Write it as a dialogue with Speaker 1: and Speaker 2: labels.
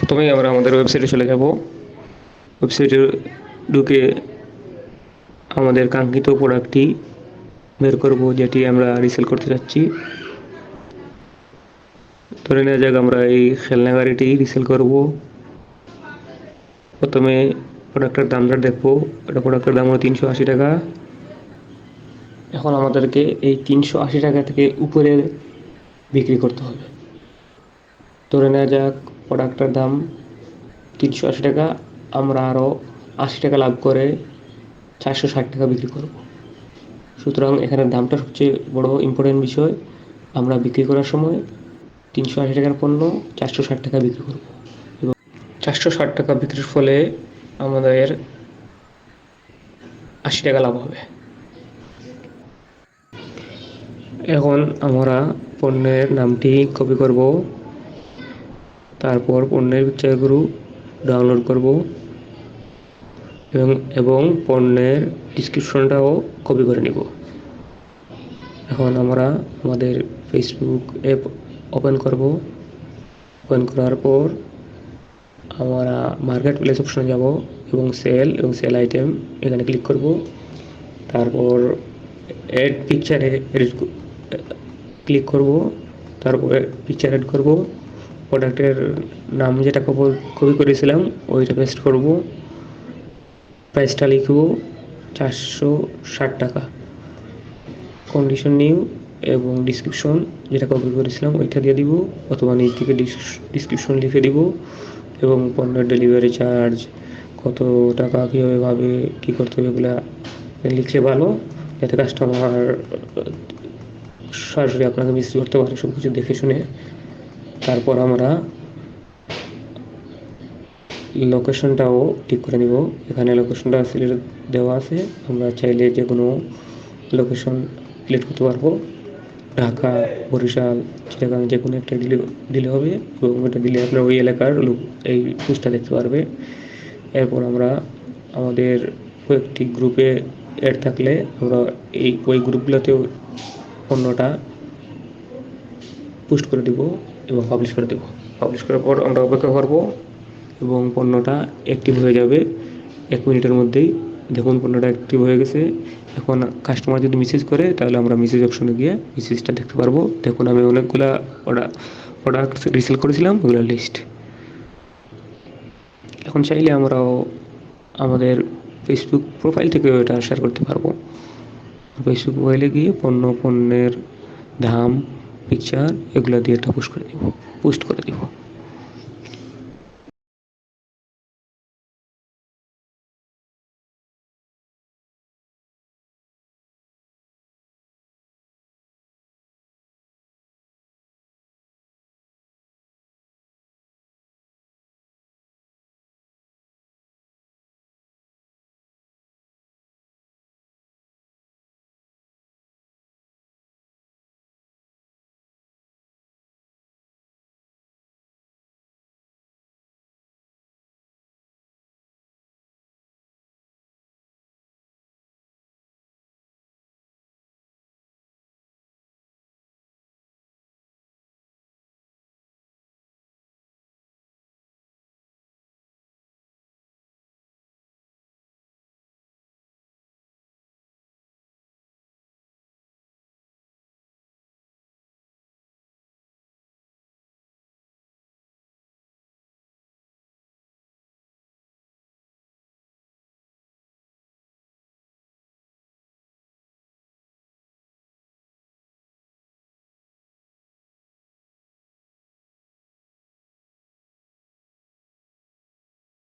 Speaker 1: প্রথমেই আমরা আমাদের ওয়েবসাইটে চলে যাব। ওয়েবসাইটে ঢুকে আমাদের কাঙ্ক্ষিত প্রোডাক্টটি বের করব, যেটি আমরা রিসেল করতে চাচ্ছি ধরে নেওয়া যাক আমরা এই খেলনা গাড়িটি রিসেল করব। প্রথমে প্রোডাক্টের দামটা দেখব। এটা প্রোডাক্টের দাম হলো তিনশো আশি টাকা। এখন আমাদেরকে এই তিনশো আশি টাকা থেকে উপরে বিক্রি করতে হবে। ধরে নেওয়া যাক প্রোডাক্টের দাম তিনশো আশি টাকা, আমরা আরও আশি টাকা লাভ করে চারশো ষাট টাকা বিক্রি করব। সুতরাং এখানে দামটা সবচেয়ে বড় ইম্পর্টেন্ট বিষয়, আমরা বিক্রি করার সময় তিনশো আশি টাকার পণ্য চারশো ষাট টাকা বিক্রি করব। এবং চারশো ষাট টাকা বিক্রির ফলে আমাদের আশি টাকা লাভ হবে। এখন আমরা পণ্যের নামটি কপি করব। তারপর পণ্যের পিকচারগুলো ডাউনলোড করব এবং এবং পণ্যের ডিসক্রিপশনটাও কপি করে নিব। এখন আমরা আমাদের ফেসবুক অ্যাপ ওপেন করব। ওপেন করার পর আমরা মার্কেট প্লেস অপশনে যাব এবং সেল এবং সেল আইটেম এখানে ক্লিক করব। তারপর অ্যাড পিকচারে ক্লিক করব। তারপর পিকচার অ্যাড করব। প্রোডাক্টের নাম যেটা কপি করেছিলাম, ওইটা পেস্ট করব। প্রাইসটা লিখব চারশো ষাট টাকা। কন্ডিশন নিউ এবং ডিসক্রিপশন যেটা কপি করেছিলাম, ওইটা দিয়ে দিব অথবা নিচ থেকে ডিসক্রিপশন লিখে দিব এবং পণ্যের ডেলিভারি চার্জ কত টাকা, কীভাবে ভাবে, কী করতে হবে এগুলা লিখলে ভালো, যাতে কাস্টমার সরাসরি আপনাকে মিস করতে পারে সব কিছু দেখে শুনে তারপর আমরা লোকেশনটাও ঠিক করে নিব। এখানে লোকেশনটা সিলেক্ট দেওয়া আছে। আমরা চাইলে যে কোনো লোকেশন সিলেক্ট করতে পারব। ঢাকা, বরিশাল, চিটাগাং যে কোনো একটা দিলে দিলে হবে। এবং ওটা দিলে আপনার ওই এলাকার লোক এই পোস্টটা দেখতে পারবে। এরপর আমরা আমাদের কয়েকটি গ্রুপে অ্যাড থাকলে আমরা এই, ওই গ্রুপগুলোতেও পণ্যটা পোস্ট করে দিব। এবং পাবলিশ করে দেব। পাবলিশ করার পর আমরা অপেক্ষা করব এবং পণ্যটা অ্যাক্টিভ হয়ে যাবে। এক মিনিটের মধ্যেই। দেখুন, পণ্যটা অ্যাক্টিভ হয়ে গেছে। এখন কাস্টমার যদি মেসেজ করে, তাহলে আমরা মেসেজ অপশনে গিয়ে মেসেজটা দেখতে পারব। দেখুন, আমি অনেকগুলা প্রোডাক্ট রিসেল করেছিলাম ওগুলোর লিস্ট এখন চাইলে আমরাও আমাদের ফেসবুক প্রোফাইল থেকে এটা শেয়ার করতে পারব। ফেসবুক প্রোফাইলে গিয়ে পণ্য, পণ্যের দাম পিকচার এগুলো দিয়ে এটা পোস্ট করে দিব পোস্ট করে দিব।